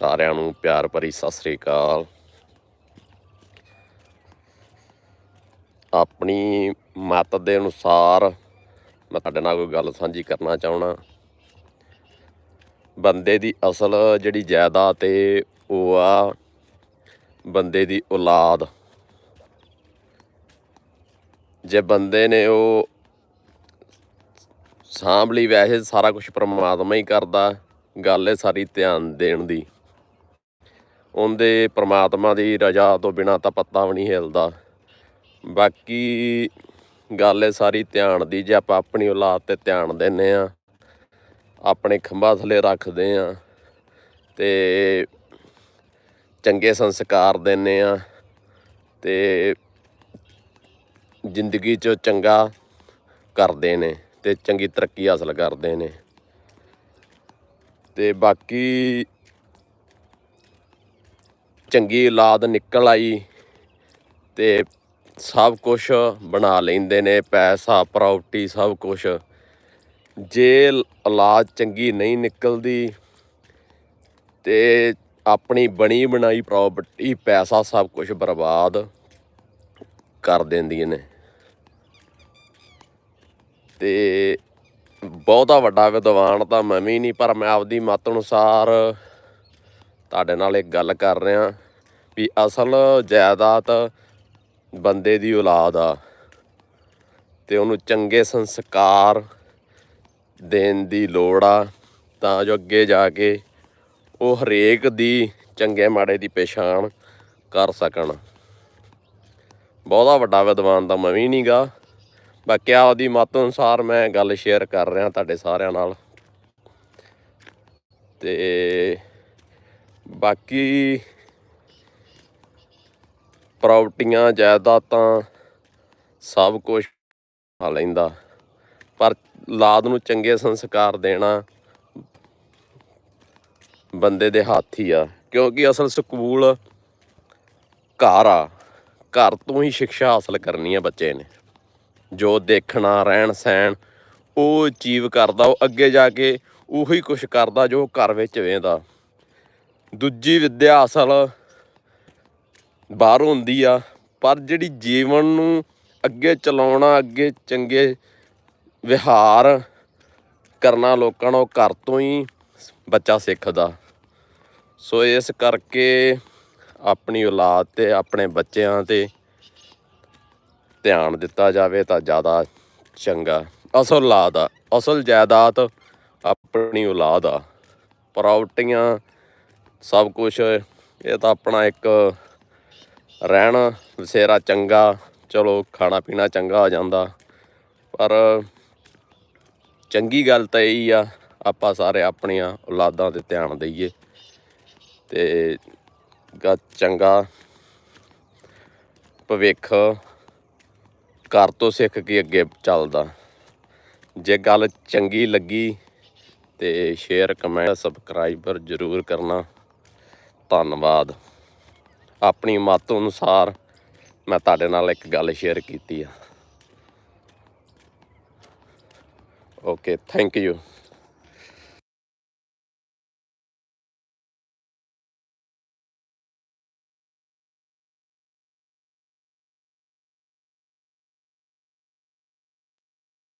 ਸਾਰਿਆਂ ਨੂੰ ਪਿਆਰ ਭਰੀ ਸਤਿ ਸ੍ਰੀ ਅਕਾਲ। ਆਪਣੀ ਮਤ ਦੇ ਅਨੁਸਾਰ ਮੈਂ ਤੁਹਾਡੇ ਨਾਲ ਕੋਈ ਗੱਲ ਸਾਂਝੀ ਕਰਨਾ ਚਾਹਣਾ ਬੰਦੇ ਦੀ ਅਸਲ ਜਿਹੜੀ ਜਾਇਦਾਦ ਏ, ਉਹ ਆ ਬੰਦੇ ਦੀ ਔਲਾਦ। ਜੇ ਬੰਦੇ ਨੇ ਉਹ ਸਾਂਭ ਲਈ, ਵੈਸੇ ਸਾਰਾ ਕੁਝ ਪਰਮਾਤਮਾ ਹੀ ਕਰਦਾ। ਗੱਲ ਹੈ ਸਾਰੀ ਧਿਆਨ ਦੇਣ ਦੀ। ਉਹਦੇ ਪ੍ਰਮਾਤਮਾ ਦੀ ਰਜ਼ਾ ਤੋਂ ਬਿਨਾ ਤਾਂ ਪੱਤਾ ਵੀ ਨਹੀਂ ਹਿਲਦਾ। ਬਾਕੀ ਗੱਲ ਹੈ ਸਾਰੀ ਧਿਆਨ ਦੀ, ਜੇ ਆਪਾਂ ਆਪਣੀ ਔਲਾਦ ਤੇ ਧਿਆਨ ਦਿੰਨੇ ਆ ਆਪਣੇ ਖੰਭਾਂ ਥੱਲੇ ਰੱਖਦੇ ਆ ਤੇ ਚੰਗੇ ਸੰਸਕਾਰ ਦਿੰਨੇ ਆ ਤੇ ਜ਼ਿੰਦਗੀ 'ਚ ਚੰਗਾ ਕਰਦੇ ਨੇ ਤੇ ਚੰਗੀ ਤਰੱਕੀ ਹਾਸਲ ਕਰਦੇ ਨੇ। ਤੇ ਬਾਕੀ ਚੰਗੀ ਔਲਾਦ ਨਿਕਲ ਆਈ ਤੇ ਸਭ ਕੁਝ ਬਣਾ ਲੈਂਦੇ ਨੇ, ਪੈਸਾ, ਪ੍ਰਾਪਰਟੀ, ਸਭ ਕੁਝ ਜੇ ਔਲਾਦ ਚੰਗੀ ਨਹੀਂ ਨਿਕਲਦੀ ਤੇ ਆਪਣੀ ਬਣੀ ਬਣਾਈ ਪ੍ਰਾਪਰਟੀ, ਪੈਸਾ ਸਭ ਕੁਝ ਬਰਬਾਦ ਕਰ ਦਿੰਦੀਆਂ ਨੇ। ਤੇ ਬਹੁਤਾ ਵੱਡਾ ਵਿਦਵਾਨ ਤਾਂ ਮੈਂ ਵੀ ਨਹੀਂ, ਪਰ ਮੈਂ ਆਪਦੀ ਮਤ ਅਨੁਸਾਰ ਤੁਹਾਡੇ ਨਾਲ ਇੱਕ ਗੱਲ ਕਰ ਰਿਹਾ। ਵੀ ਅਸਲ ਜਾਇਦਾਦ ਬੰਦੇ ਦੀ ਔਲਾਦ ਆ। ਤੇ ਉਹਨੂੰ ਚੰਗੇ ਸੰਸਕਾਰ ਦੇਣ ਦੀ ਲੋੜ ਆ। ਤਾਂ ਜੋ ਅੱਗੇ ਜਾ ਕੇ ਉਹ ਹਰੇਕ ਦੀ ਚੰਗੇ ਮਾੜੇ ਦੀ ਪਛਾਣ ਕਰ ਸਕਣ। ਬਹੁਤਾ ਵੱਡਾ ਵਿਦਵਾਨ ਤਾਂ ਮੈਂ ਵੀ ਨਹੀਂਗਾ ਬਾਕੀ ਆਪਦੀ ਮਤ ਅਨੁਸਾਰ ਮੈਂ ਗੱਲ ਸ਼ੇਅਰ ਕਰ ਰਿਹਾ ਤੁਹਾਡੇ ਸਾਰਿਆਂ ਨਾਲ। ਤੇ ਬਾਕੀ ਪ੍ਰਾਪਰਟੀਆਂ, ਜਾਇਦਾਦਾਂ, ਸਭ ਕੁਝ ਆ ਲੈਂਦਾ। ਪਰ ਲਾਦ ਨੂੰ ਚੰਗੇ ਸੰਸਕਾਰ ਦੇਣਾ ਬੰਦੇ ਦੇ ਹੱਥ ਹੀ ਆ, ਕਿਉਂਕਿ ਅਸਲ ਸਕੂਲ ਘਰ ਆ। ਘਰ ਤੋਂ ਹੀ ਸਿੱਖਿਆ ਹਾਸਲ ਕਰਨੀ ਆ ਬੱਚੇ ਨੇ। ਜੋ ਦੇਖਣਾ, ਰਹਿਣ ਸਹਿਣ, ਉਹ ਅਚੀਵ ਕਰਦਾ, ਉਹ ਅੱਗੇ ਜਾ ਕੇ ਉਹੀ ਕੁਝ ਕਰਦਾ ਜੋ ਘਰ ਵਿੱਚ ਵੇਂਦਾ ਦੂਜੀ ਵਿਦਿਆ ਅਸਲ ਬਾਹਰ ਹੁੰਦੀ ਆ, ਪਰ ਜਿਹੜੀ ਜੀਵਨ ਨੂੰ ਅੱਗੇ ਚਲਾਉਣਾ, ਅੱਗੇ ਚੰਗੇ ਵਿਹਾਰ ਕਰਨਾ ਲੋਕਾਂ ਨੂੰ ਘਰ ਤੋਂ ਹੀ ਬੱਚਾ ਸਿੱਖਦਾ। ਸੋ ਇਸ ਕਰਕੇ ਆਪਣੀ ਔਲਾਦ ਤੇ, ਆਪਣੇ ਬੱਚਿਆਂ ਤੇ ਧਿਆਨ ਦਿੱਤਾ ਜਾਵੇ ਤਾਂ ਜ਼ਿਆਦਾ ਚੰਗਾ। ਅਸਲ ਔਲਾਦ ਆ, ਅਸਲ ਜਾਇਦਾਦ ਆਪਣੀ ਔਲਾਦ ਆ। ਪ੍ਰਾਪਰਟੀਆਂ ਸਭ ਕੁਝ ਇਹ ਤਾਂ ਆਪਣਾ ਇੱਕ ਰਹਿਣ ਵਸੇਰਾ ਚੰਗਾ, ਚਲੋ ਖਾਣਾ ਪੀਣਾ ਚੰਗਾ ਹੋ ਜਾਂਦਾ। ਪਰ ਚੰਗੀ ਗੱਲ ਤਾਂ ਇਹੀ ਆ, ਆਪਾਂ ਸਾਰੇ ਆਪਣੀਆਂ ਔਲਾਦਾਂ ਤੇ ਧਿਆਨ ਦਈਏ। ਤੇ ਗਾ ਚੰਗਾ ਭਵਿੱਖ ਘਰ ਤੋਂ ਸਿੱਖ ਕੇ ਅੱਗੇ ਚੱਲਦਾ। ਜੇ ਗੱਲ ਚੰਗੀ ਲੱਗੀ ਤੇ ਸ਼ੇਅਰ ਕਮੈਂਟ ਸਬਸਕ੍ਰਾਈਬਰ ਜ਼ਰੂਰ ਕਰਨਾ। ਧੰਨਵਾਦ। ਆਪਣੀ ਮਤ ਅਨੁਸਾਰ ਮੈਂ ਤੁਹਾਡੇ ਨਾਲ ਇੱਕ ਗੱਲ ਸ਼ੇਅਰ ਕੀਤੀ ਆ। Okay thank you